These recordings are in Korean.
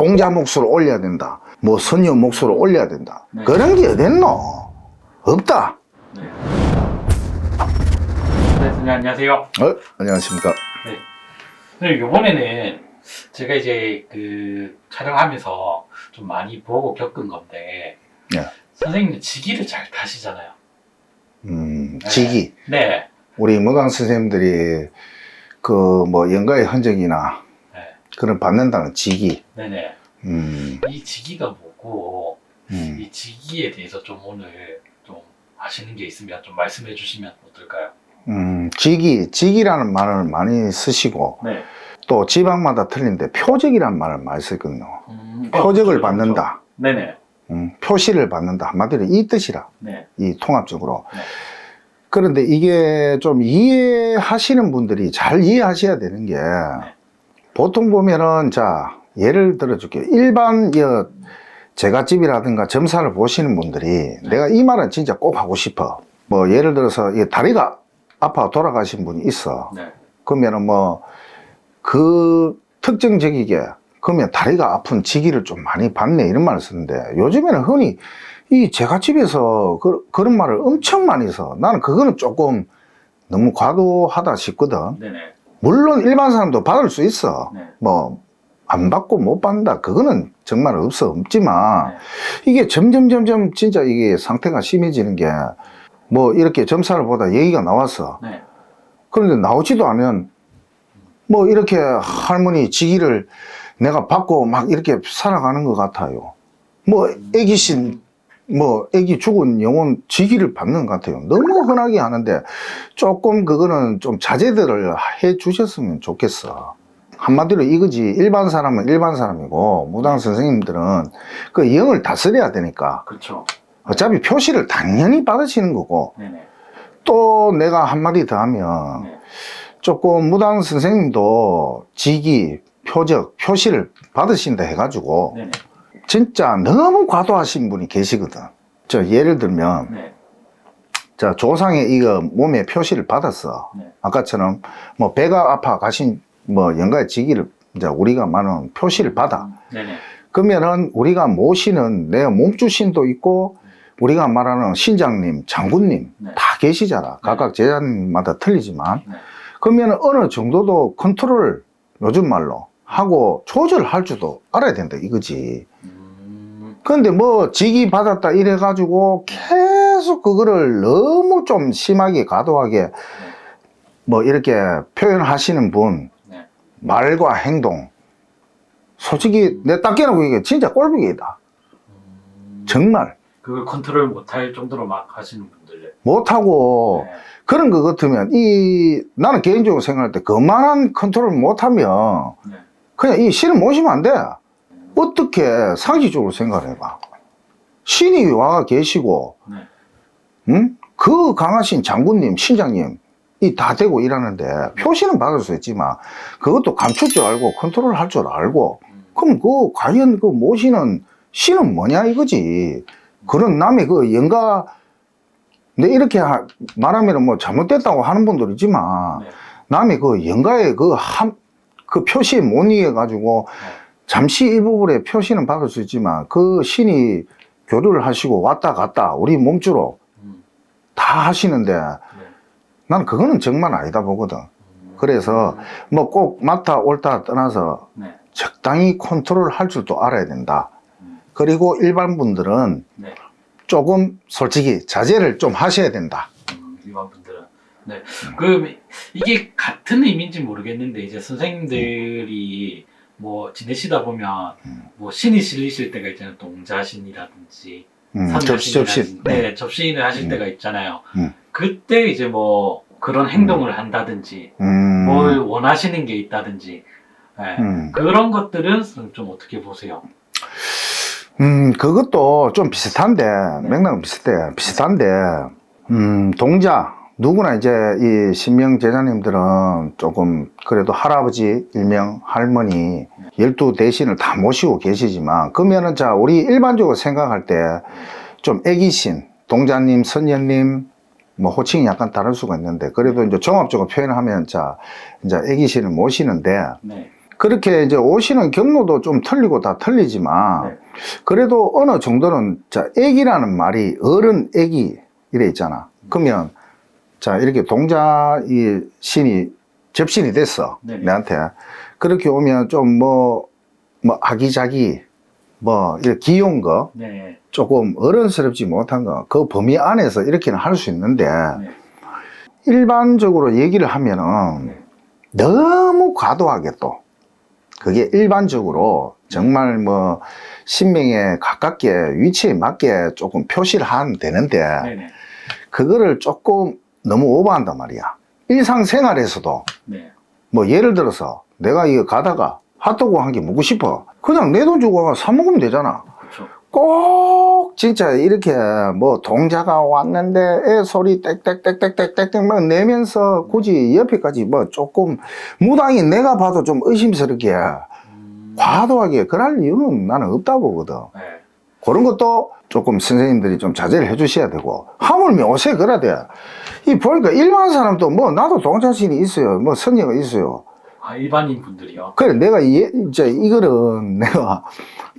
동자 몫으로 올려야 된다. 뭐 선녀 몫으로 올려야 된다. 네. 그런 게 어딨노? 없다. 네. 네, 선생님 안녕하세요. 어? 안녕하십니까. 네. 선생님 이번에는 제가 이제 그 촬영하면서 좀 많이 보고 겪은 건데 네. 선생님은 지기를 잘 타시잖아요. 음, 네. 지기. 네. 우리 무당 선생님들이 그 뭐 연가의 흔적이나 네. 그런 받는다는 지기. 네네. 음, 이 지기가 뭐고 음. 이 지기에 대해서 좀 오늘 좀 아시는 게 있으면 좀 말씀해 주시면 어떨까요? 음, 지기, 지기라는 말을 많이 쓰시고 네. 또 지방마다 틀린데 표적이라는 말을 많이 쓰거든요. 음, 표적을 어, 받는다. 네네. 음, 표시를 받는다. 한마디로 이 뜻이라. 네. 이 통합적으로. 네. 그런데 이게 좀 이해하시는 분들이 잘 이해하셔야 되는 게 보통 보면은 자 예를 들어 줄게요. 일반 여 제갓집이라든가 점사를 보시는 분들이 내가 이 말은 진짜 꼭 하고 싶어. 뭐 예를 들어서 이 다리가 아파 돌아가신 분이 있어. 네. 그러면은 뭐 그 특정적이게 그러면 다리가 아픈 지기를 좀 많이 받네 이런 말을 쓰는데 요즘에는 흔히 이 제갓집에서 그, 그런 말을 엄청 많이 써 나는 그거는 조금 너무 과도하다 싶거든 네네. 물론 일반 사람도 받을 수 있어 네. 뭐 안 받고 못 받는다 그거는 정말 없어 없지만 네. 이게 점점 점점 진짜 이게 상태가 심해지는 게 뭐 이렇게 점사를 보다 얘기가 나왔어 네. 그런데 나오지도 않으면 뭐 이렇게 할머니 지기를 내가 받고 막 이렇게 살아가는 것 같아요. 뭐 애기신 뭐 애기 죽은 영혼 지기를 받는 것 같아요. 너무 흔하게 하는데 조금 그거는 좀 자제들을 해 주셨으면 좋겠어. 한마디로 이거지 일반 사람은 일반 사람이고 무당 선생님들은 그 영을 다스려야 되니까 그렇죠. 어차피 표시를 당연히 받으시는 거고 네네. 또 내가 한마디 더 하면 네. 조금 무당 선생님도 직위, 표적, 표시를 받으신다 해가지고 네네. 진짜 너무 과도하신 분이 계시거든. 저 예를 들면 네. 자 조상의 이거 몸에 표시를 받았어. 네. 아까처럼 뭐 배가 아파 가신 뭐 영가의 직위를 이제 우리가 말하는 표시를 받아. 네네. 그러면은 우리가 모시는 내 몸주신도 있고 우리가 말하는 신장님, 장군님 네. 다 계시잖아. 각각 제자님마다 틀리지만 네. 그러면 어느 정도도 컨트롤 요즘 말로 하고 조절할 줄도 알아야 된다 이거지. 음, 그런데 뭐 직위 받았다 이래 가지고 계속 그거를 너무 좀 심하게 과도하게 뭐 이렇게 표현하시는 분 네. 말과 행동 솔직히 내딱 깨놓고 이게 진짜 꼴보기다. 음, 정말 그걸 컨트롤 못할 정도로 막 하시는 분들. 못하고 네. 그런 거 같으면 이 나는 개인적으로 생각할 때 그만한 컨트롤 못하면 네. 그냥 이 신을 모시면 안 돼. 어떻게 상식적으로 생각해봐. 신이 와 계시고, 네. 응? 그 강하신 장군님, 신장님, 이 다 되고 일하는데 표시는 받을 수 있지만 그것도 감출 줄 알고 컨트롤 할 줄 알고 음, 그럼 그 과연 그 모시는 신은 뭐냐 이거지. 그런 남의 그 영가 내 이렇게 하- 말하면 뭐 잘못됐다고 하는 분들 있지만 네. 남의 그 영가의 그 한 그 표시에 못 이겨 가지고 잠시 일부분의 표시는 받을 수 있지만 그 신이 교류를 하시고 왔다 갔다 우리 몸주로 음, 다 하시는데 네. 나는 그거는 정말 아니다 보거든. 음, 그래서 뭐꼭 맞다 옳다 떠나서 네. 적당히 컨트롤 할 줄도 알아야 된다. 음, 그리고 일반 분들은 네. 조금 솔직히 자제를 좀 하셔야 된다. 음, 일반 분들은. 네. 그 이게 같은 의미인지 모르겠는데 이제 선생님들이 뭐 지내시다 보면 음. 뭐 신이 실리실 때가 있잖아요. 동자신이라든지 음, 접시. 접시. 네, 접시인을 하실 음. 때가 있잖아요. 음. 그때 이제 뭐 그런 행동을 한다든지 음, 뭘 원하시는 게 있다든지 네. 음. 그런 것들은 좀 어떻게 보세요? 음, 그것도 좀 비슷한데, 네. 맥락은 비슷해. 비슷한데, 음, 동자, 누구나 이제 이 신명 제자님들은 조금 그래도 할아버지, 일명 할머니, 열두 대신을 다 모시고 계시지만, 그러면은 자, 우리 일반적으로 생각할 때 좀 애기신, 동자님, 선녀님, 뭐 호칭이 약간 다를 수가 있는데, 그래도 이제 종합적으로 표현하면 자, 이제 애기신을 모시는데, 네. 그렇게 이제 오시는 경로도 좀 틀리고 다 틀리지만 네. 그래도 어느 정도는 자 애기라는 말이 어른 애기 이래 있잖아. 그러면 자 이렇게 동자 이 신이 접신이 됐어 네네. 내한테 그렇게 오면 좀 뭐 뭐 아기자기 뭐 이렇게 귀여운 거 네. 조금 어른스럽지 못한 거 그 범위 안에서 이렇게는 할 수 있는데 네. 일반적으로 얘기를 하면은 네. 너무 과도하게 또 그게 일반적으로 정말 뭐 신명에 가깝게 위치에 맞게 조금 표시를 하면 되는데 네네. 그거를 조금 너무 오버한단 말이야 일상생활에서도 네. 뭐 예를 들어서 내가 이거 가다가 핫도그 한 개 먹고 싶어 그냥 내 돈 주고 사 먹으면 되잖아 그렇죠. 꼭 진짜 이렇게 뭐 동자가 왔는데 애 소리 땡땡땡땡땡땡 막 내면서 굳이 옆에까지 뭐 조금 무당이 내가 봐도 좀 의심스럽게 음, 과도하게 그럴 이유는 나는 없다 보거든 네. 그런 것도 조금 선생님들이 좀 자제를 해 주셔야 되고 하물며 옷에 그래야 돼 이 보니까 일반 사람도 뭐 나도 동자신이 있어요. 뭐 선녀가 있어요. 아 일반인 분들이요. 그래 내가 이, 이제 이거는 내가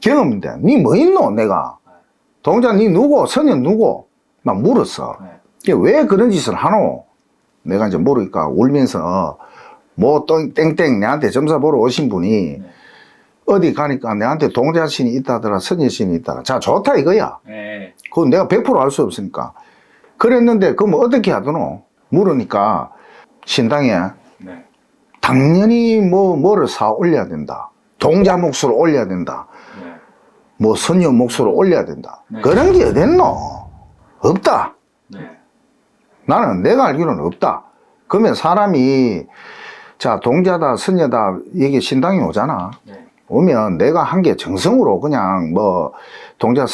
경험인데 니 뭐 있노 내가? 동자 니 누구? 선녀 누구? 막 물었어. 네. 이게 왜 그런 짓을 하노? 내가 이제 모르니까 울면서 뭐또 땡땡 내한테 점사 보러 오신 분이 네. 어디 가니까 내한테 동자신이 있다더라 선녀신이 있다더라 자 좋다 이거야 네. 그건 내가 100%알 수 없으니까 그랬는데 그럼 어떻게 하더노 물으니까 신당에 네. 당연히 뭐 뭐를 사 올려야 된다. 동자 몫으로 올려야 된다. 네. 뭐 선녀 몫으로 올려야 된다. 네. 그런 게 어딨노? 없다. 네. 나는 내가 알기로는 없다. 그러면 사람이 자 동자다 선녀다 이게 신당이 오잖아. 네. 오면 내가 한 게 정성으로 그냥 뭐 동자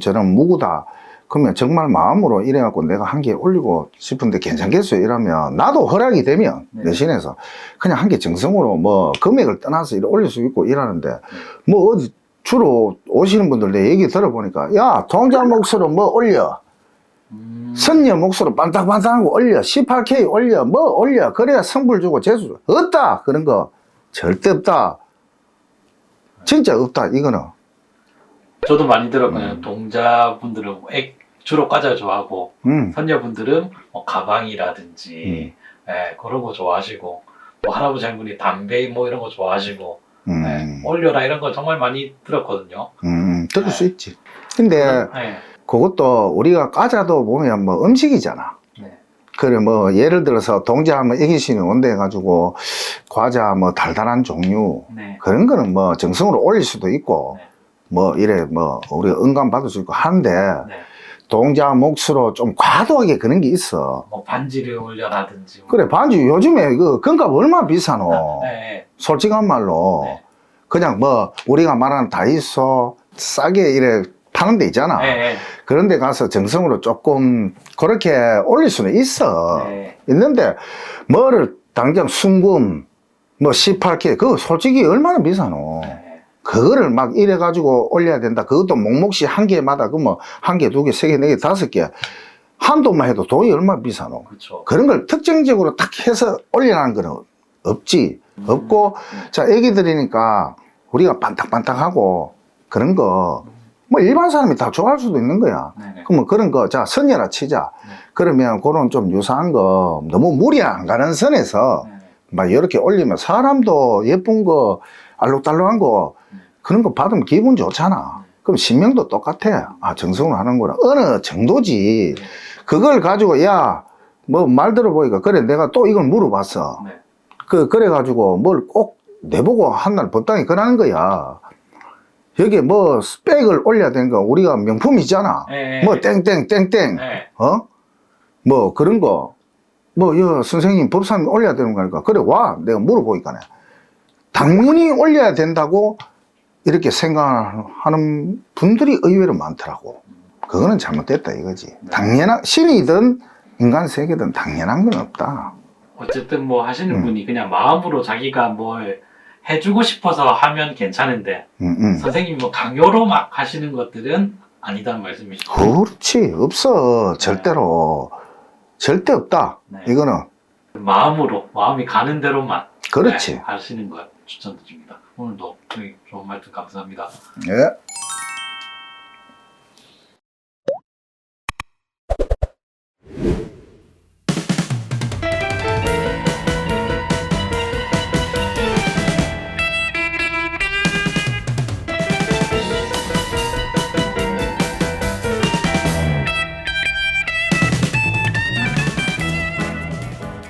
저는 무구다. 그러면 정말 마음으로 이래갖고 내가 한 개 올리고 싶은데 괜찮겠어요? 이러면 나도 허락이 되면 네. 대신해서 그냥 한 개 정성으로 뭐 금액을 떠나서 이래 올릴 수 있고 이러는데 뭐 어디 주로 오시는 분들 내 얘기 들어보니까 야 동자 몫으로 뭐 올려. 음, 선녀 반딱반딱한 거 올려. 18K 올려. 뭐 올려. 그래야 성불 주고 재수 주- 없다. 그런 거 절대 없다 진짜 없다 이거는 저도 많이 들었거든요. 음. 동자분들은 액 주로 과자 좋아하고 음. 선녀분들은 뭐 가방이라든지 예, 그런 거 좋아하시고 뭐 할아버지 할머니 담배 뭐 이런 거 좋아하시고 음. 네, 올려라 이런 거 정말 많이 들었거든요. 음, 들을 수 있지. 근데 네. 그것도 우리가 과자도 보면 뭐 음식이잖아. 네. 그래 뭐 예를 들어서 동자하면 애기신이 온다 해가지고 과자 뭐 달달한 종류 네. 그런 거는 뭐 정성으로 올릴 수도 있고 네. 뭐 이래 뭐 우리가 응감 받을 수 있고 한데 네. 동자 몫으로 좀 과도하게 그런 게 있어. 뭐 반지를 올려라든지 뭐. 그래 반지 요즘에 그 금값 얼마 비싸노. 네. 솔직한 말로 네. 그냥 뭐 우리가 말하는 다이소 싸게 이래 파는 데 있잖아. 네. 네. 그런 데 가서 정성으로 조금 그렇게 올릴 수는 있어. 네. 있는데 뭐를 당장 순금 뭐 18K 그거 솔직히 얼마나 비싸노. 네. 그거를 막 이래 가지고 올려야 된다. 그것도 몫몫이 한 개마다 그 뭐 한 개, 두 개, 세 개, 네 개, 다섯 개 한도만 해도 돈이 얼마나 비싸노. 그렇죠. 그런 걸 특정적으로 딱 해서 올리라는 거는 없지. 없고 음. 자 애기들이니까 우리가 반딱반딱하고 그런 거 뭐 일반 사람이 다 좋아할 수도 있는 거야. 네. 네. 그러면 그런 거, 자, 선녀라 치자. 네. 그러면 그런 좀 유사한 거, 너무 무리 안 가는 선에서 네. 막 이렇게 올리면 사람도 예쁜 거, 알록달록한 거, 그런 거 받으면 기분 좋잖아. 그럼 신명도 똑같아. 아, 정성으로 하는 거라. 어느 정도지. 그걸 가지고, 야, 뭐 말 들어보니까, 그래, 내가 또 이걸 물어봤어. 네. 그, 그래가지고 뭘 꼭 내보고 한 날 법당에 권하는 거야. 여기 뭐 스펙을 올려야 되는 거 우리가 명품이잖아. 네. 뭐 땡땡 땡땡 네. 어? 뭐 그런 거. 뭐, 여, 선생님, 법사님 올려야 되는 거니까. 그래, 와. 내가 물어보니까네. 당연히 올려야 된다고 이렇게 생각하는 분들이 의외로 많더라고. 그거는 잘못됐다 이거지. 당연한, 신이든 인간 세계든 당연한 건 없다. 어쨌든 뭐 하시는 음. 분이 그냥 마음으로 자기가 뭘 해주고 싶어서 하면 괜찮은데 음, 음. 선생님이 뭐 강요로 막 하시는 것들은 아니다는 말씀이시죠? 그렇지. 없어. 절대로. 절대 없다. 네. 이거는. 마음으로 마음이 가는 대로만 그렇지. 네, 하시는 것. 추천드립니다. 오늘도 좋은 말씀 감사합니다. 예.